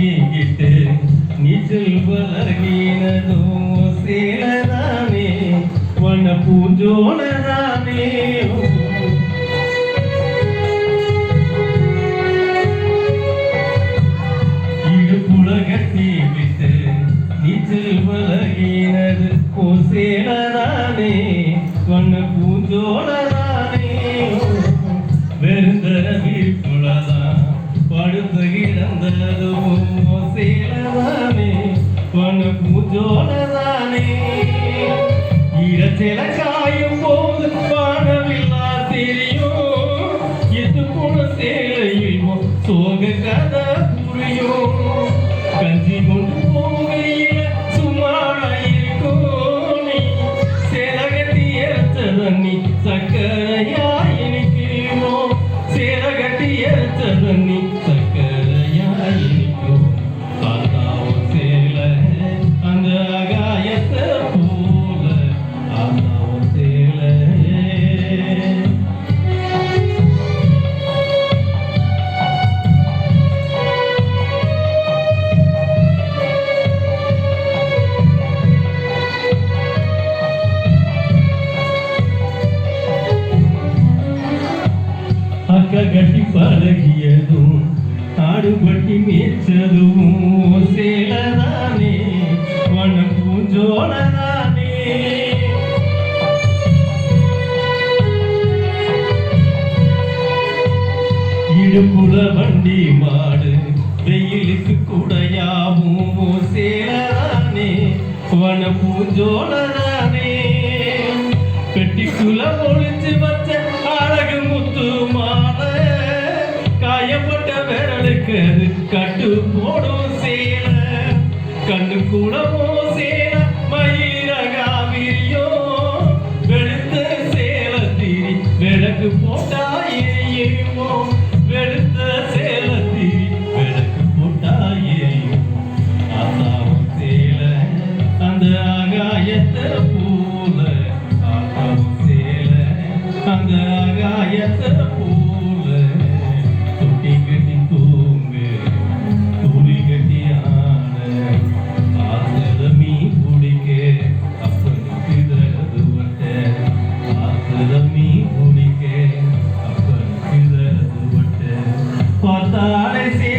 நீங்கிட்டு நீச்சல் பழகினதும் சீலதானே வண்ண பூஞ்சோனதானே இடுப்புலகத்தி விட்டு நீச்சல் பழகினது கோசேலதானே வண்ண பூஞ்சோனதானே கொண்ட பூஞ்சோழதானே காயும் போது வானவில்லா தெரியும். எது போன சேலையில் சோக கதை புரியும். கஞ்சி கொண்டு போகையில சக்கரையா கட்டி பழகியதும் ஆடுபட்டி மேய்ச்சதும் சேலதானே வன பூஞ்சோழதானே இடுப்புல வண்டி மாடு வெயிலுக்கு குடையாவும் சேலதானே வன பூஞ்சோழதானே பெட்டிக்குள்ள கண்டு போடும் சேல கண்ணு கூடவோ சேல மயிரகாவிரியோ. வெளுத்த சேல திரி விளக்கு போட்டா எரியுமோ வெளுத்த சேல திரி விளக்கு போட்டா எரியும் ஆசாவும் சேல அந்த ஆகாயத்தை பார்த்தாலே சே